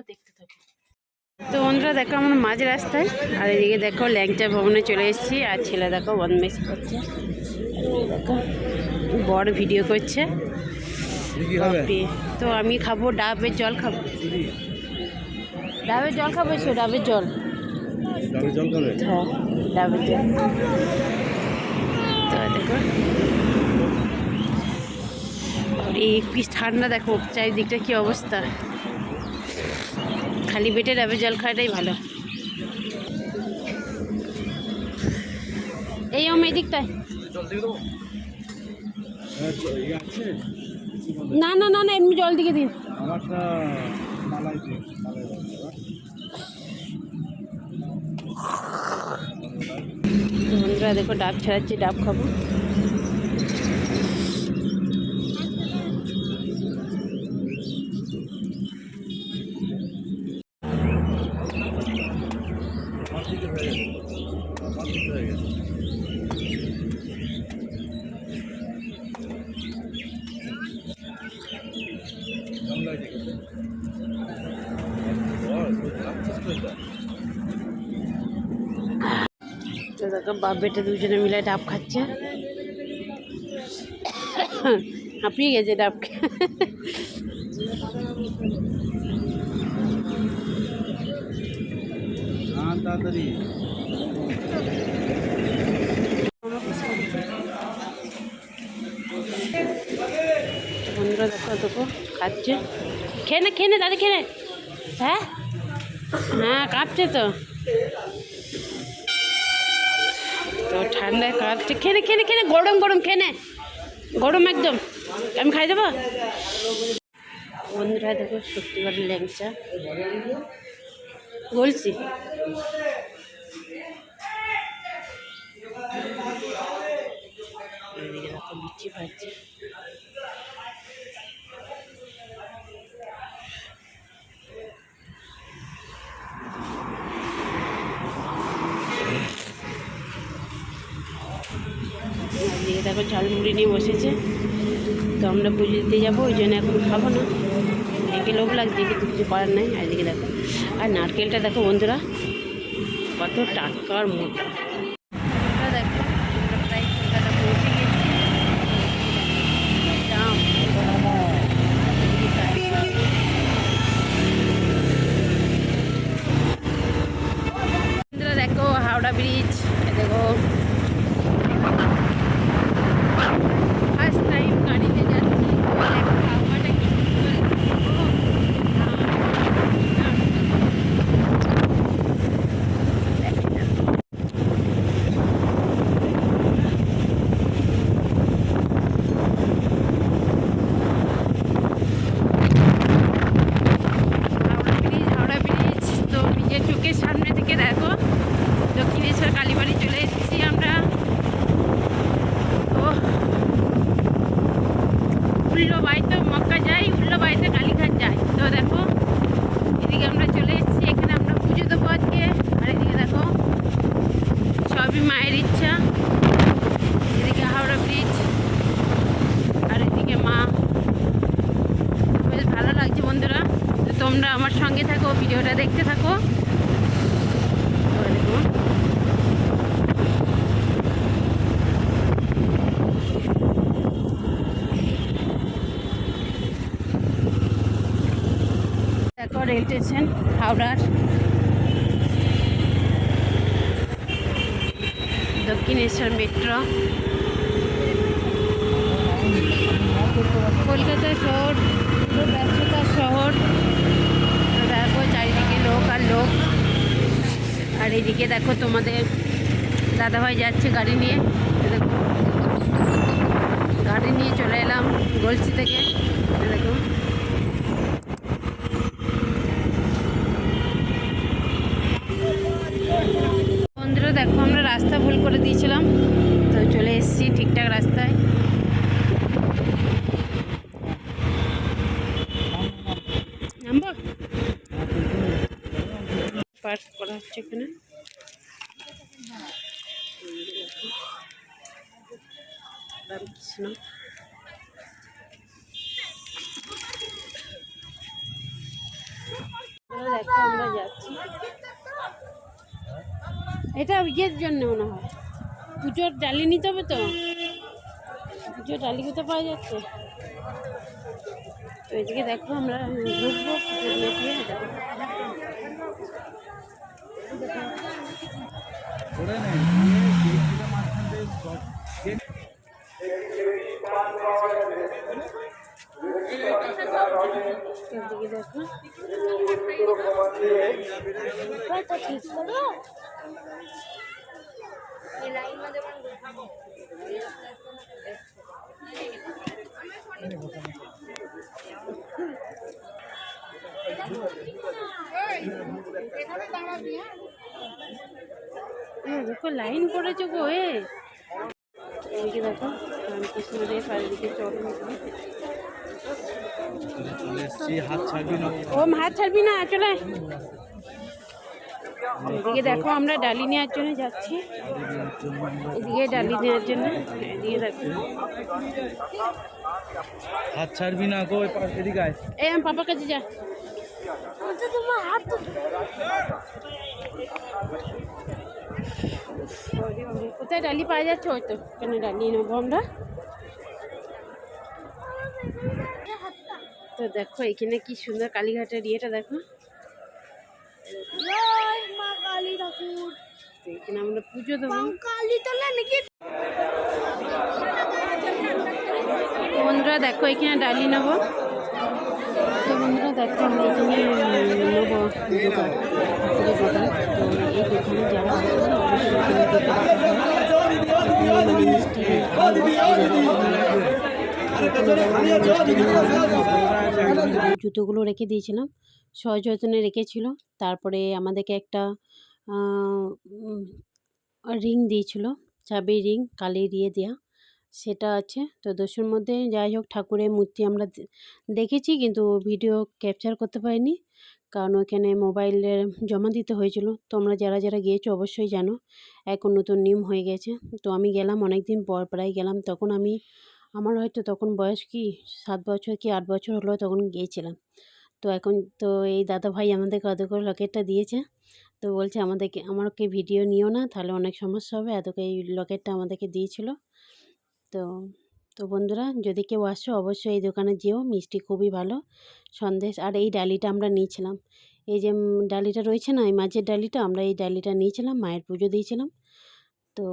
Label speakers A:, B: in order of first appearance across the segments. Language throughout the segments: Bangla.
A: তোমরা দেখতে থাকো। তো বন্ধুরা দেখো আমরা মাঝ রাস্তায় আর এদিকে দেখো ল্যাংচা ভবনে চলে এসেছি আর ছেলে দেখো বদমেশি করছে। দেখো বড় ভিডিও করছে। তো আমি খাব ডাবের জল খাব। ডাবের জল খাব এসো ডাবের জল।
B: জল
A: হ্যাঁ ডাবের জল। তো দেখো। এই পিস ঠান্ডা দেখো চারিদিকটা কি অবস্থা। খালি পেটে ডাবের জল খাওয়াটাই ভালো। এই এই দিকটায় না না না না, এমনি জল দিকে দিন। বন্ধুরা, দেখো, ডাব ছাড়াচ্ছি, ডাব খাব
B: আমার দিকে হয়ে গেছে আমার দিকে হয়ে গেছে কেমন লাগছে খেতে? বল, তুই খাচ্ছিস তো এটা?
A: তো দেখো বাপ বেটা দুজনে মিলে ডাব খাচ্ছে। হাঁপিয়ে গেছে ডাব।
B: হ্যাঁ তাড়াতাড়ি।
A: বন্ধুরা দেখো দেখো খাচ্ছে। খেয়ে নে খেয়ে নে দাদি খেয়ে হ্যাঁ? হ্যাঁ কাঁপছে তো। তো ঠান্ডায় কাঁপছে খেনে খেনে নে খেয়ে নে গরম গরম, খেনে। গরম একদম। আমি খাই দেবো? বন্ধুরা, দেখো সত্যিকার ল্যাংচা। বলছি। এদিকে দেখো লুচি দেখো ঝালমুড়ি নিয়ে বসেছে। তো আমরা পুজো দিতে যাব, ওই জন্য এখন খাব না। একে লোভ লাগছে, কিন্তু কিছু করার নাই এদিকে দেখো। আর নারকেলটা দেখো বন্ধুরা, কত টাকার মোটা এটা দেখো আমরা প্রায় কলকাতা পৌঁছে গেছি দাম বন্ধুরা দেখো হাওড়া ব্রিজ এ দেখো ফার্স্ট টাইম গাড়িতে যাচ্ছি তো দেখো হাওয়াটা কি সুন্দর ও, দাম, দাম। হাওড়া ব্রিজ হাওড়া ব্রিজ তো নিজের চোখের সামনে থেকে দেখো দক্ষিণেশ্বর কালীবাড়ি চলে এসেছি আমরা ও উল্লো বাড়িতে মক্কা যাই উল্লো বাড়িতে কালীঘাট যাই তো দেখো এদিকে আমরা চলে এসেছি এখানে আমরা পুজো দেবো আজকে আর এদিকে দেখো সবই মায়ের ইচ্ছা এদিকে হাওড়া ব্রিজ আর এদিকে মা বেশ ভালো লাগছে বন্ধুরা তো তোমরা আমার সঙ্গে ভিডিওটা দেখতে থাকো। দেখো। রেল স্টেশন হাওড়ার দক্ষিণেশ্বর মেট্রো। কলকাতা শহর পুরো ব্যস্ততার শহর। লোক আর লোক। আর এদিকে দেখো তোমাদের দাদাভাই যাচ্ছে গাড়ি নিয়ে। দেখো, গাড়ি নিয়ে চলে এলাম গলসি থেকে এই দেখো বন্ধুরা দেখো আমরা রাস্তা ভুল করে দিয়েছিলাম তো চলে এসেছি ঠিকঠাক রাস্তায় নামবো হচ্ছে এখানে। আমরা যাচ্ছি। এটা ইয়ের জন্য মনে হয়। পুজোর ডালি নিতে হবে তো? পুজোর ডালি কোথায় পাওয়া যাচ্ছে? তো এদিকে দেখো, আমরা ঢুকবো পুজো
B: করে নেই দিয়ে তিরিশটা মাঝখান দিয়ে দশ- গেট
A: এদিকে দেখো লাইন পড়েছে গো এ। এদিকে দেখো চরণ
B: হাত ছাড়বি না?
A: ওম হাত ছাড়বি না চলে এদিকে দেখো আমরা ডালি নেওয়ার জন্য যাচ্ছি। এদিকে ডালি নেওয়ার জন্য এদিকে দেখো।
B: হাত ছাড়বি না গো এ এদিকে আয়।
A: এই আমার পাপার কাছে যা। কোথায় ডালি পাওয়া যাচ্ছে? হয়তো কেন ডালি নেব আমরা। তো দেখো এখানে কি সুন্দর কালীঘাটের ইয়েটা দেখো। এখানে আমরা পুজো দেবো। তো বন্ধুরা দেখো এখানে ডালি নেব। তো বন্ধুরা দেখো আমরা এখানে নেব দোকান দোকান তো এই দোকানে যারা মানে জুতোগুলো রেখে দিয়েছিলাম সযত্নে রেখেছিল তারপরে আমাদেরকে একটা রিং দিয়েছিল চাবি রিং কালি দিয়ে দেওয়া সেটা আছে। তো দোষের মধ্যে যাই হোক ঠাকুরের মূর্তি আমরা দেখেছি কিন্তু ভিডিও ক্যাপচার করতে পারিনি। কারণ ওখানে মোবাইলে জমা দিতে হয়েছিল। তোমরা যারা যারা গিয়েছো অবশ্যই জানো, এখন নতুন নিয়ম হয়ে গেছে। তো আমি গেলাম অনেক দিন পর প্রায় গেলাম। তখন আমি, আমার হয়তো তখন বয়স কি, সাত বছর কি আট বছর হলো তখন গিয়েছিলাম। তো এখন তো এই দাদা ভাই আমাদের কত করে লকেটটা দিয়েছে। তো বলছে আমাদেরকে আমাকে ভিডিও নিও না, তাহলে অনেক সমস্যা হবে। এতকে এই লকেটটা আমাদেরকে দিয়েছিল। তো তো বন্ধুরা যদি কেউ আসো অবশ্যই এই দোকানে যেও, মিষ্টি খুবই ভালো সন্দেশ। আর এই ডালিটা আমরা নিয়েছিলাম। এই যে ডালিটা রয়েছে না, এই মাঝের ডালিটা, আমরা এই ডালিটা নিয়েছিলাম, মায়ের পুজো দিয়েছিলাম। তো,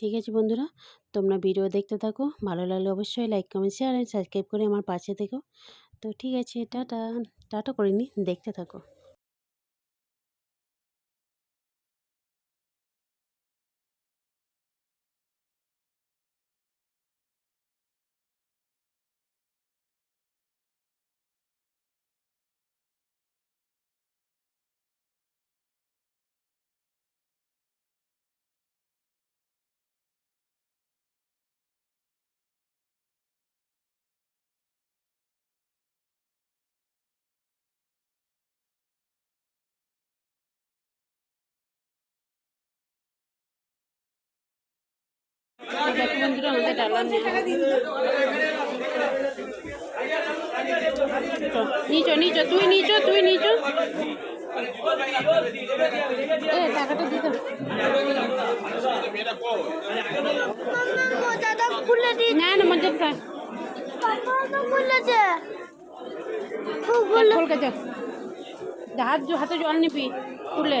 A: ঠিক আছে বন্ধুরা, তোমরা ভিডিও দেখতে থাকো, ভালো লাগলে অবশ্যই লাইক, কমেন্ট, শেয়ার আর সাবস্ক্রাইব করে আমার পাশে থেকো। তো ঠিক আছে, টাটা টাটা করিনি, দেখতে থাকো। দেখো বন্ধুরা আমাদের ডালা নেওয়া নিচো নিচো তুই নিচো তুই নিচো। এ টাকাটা দিতে না না মজা যা হাত হাতে জল নিবি খুলে।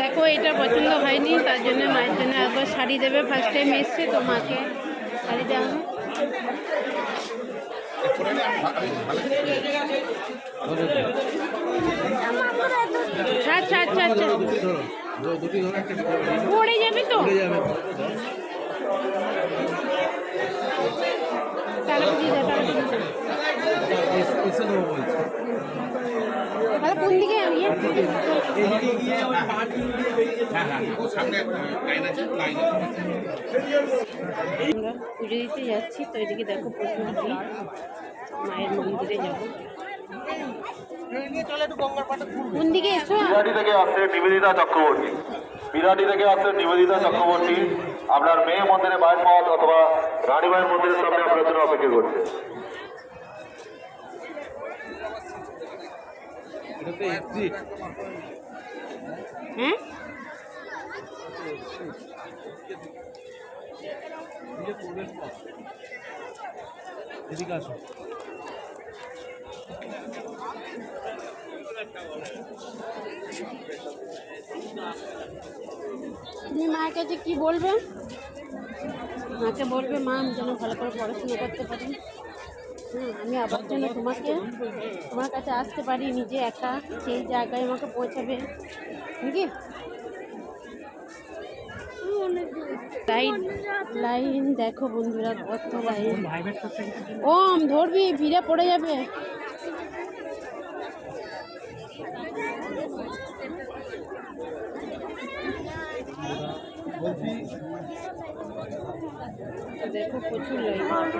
A: দেখো, এটা পছন্দ হয়নি, তার জন্য মায়ের জন্য একবার শাড়ি দেবে। ফার্স্ট টাইম এসছে তো মাকে শাড়ি দেওয়া আচ্ছা আচ্ছা আচ্ছা। পড়ে যাবে তো? তাহলে কোন দিকে আমরা পুজো দিতে যাচ্ছি, তো এদিকে দেখো প্রচুর ভিড় মায়ের মন্দিরে যাব। দিকে এসো
C: বিরাটি থেকে আসছে নিবেদিতা চক্রবর্তী। বিরাটি থেকে আসছে নিবেদিতা চক্রবর্তী। আপনার মেয়ে মন্দিরে মায়ের পথ অথবা রানী মায়ের মন্দিরের সামনে আপনার জন্য অপেক্ষা করছে।
B: এদিকে আসো।
A: তুমি মায়ের কাছে কি বলবে মাকে বলবে, মা, আমি যেন ভালো করে পড়াশোনা করতে পারি। আমি আবার যেন তোমাকে, তোমার কাছে আসতে পারি, নিজে একা, সেই জায়গায় আমাকে পৌঁছাবে। নাকি? লাইন লাইন দেখো বন্ধুরা, কত লাইন। ওম, ধরবি, ভিড়ে পড়ে যাবে।
B: বলছি
A: দেখো প্রচুর লাইন দেখো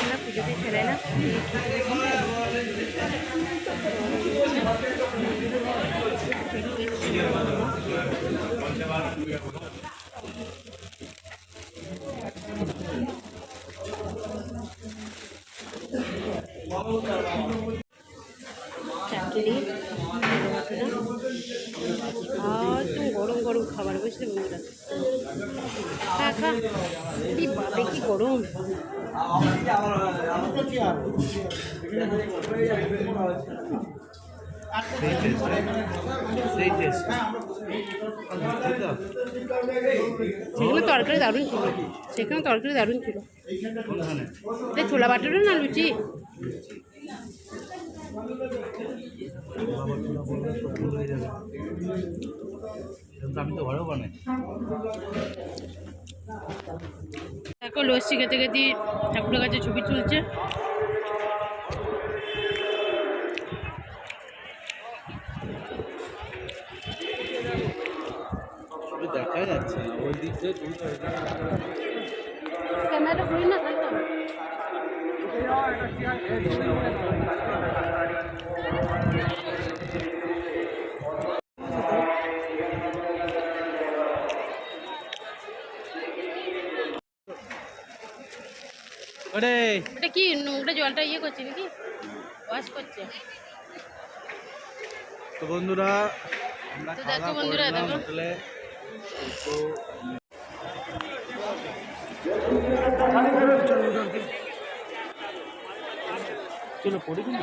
A: আমরা পুজোতে চলে এলাম চাটনি আর একদম গরম গরম বুঝলে বন্ধুরা সেখানে তরকারি দারুণ ছিল সেখানে তরকারি দারুণ ছিল। ছোলা বাটারে না লুচি?
B: আমি তো ঘরেও বানাই।
A: দেখো লস্যি খেতে খেতে ঠাকুরের কাছে ছবি তুলছে।
B: দেখা যাচ্ছে ওই দিক দিয়ে হবে।
A: ক্যামেরাটা না
B: ওরে
A: ওটা কি নোংরা জলটা ইয়ে করছে নাকি ওয়াশ করছে
B: তো বন্ধুরা আমরা
A: তো
B: খাওয়া
A: দেখো
B: দাওয়া
A: বন্ধুরা,
B: করলাম
A: দেখো।
B: হোটেলে তো চলো পড়ে কি না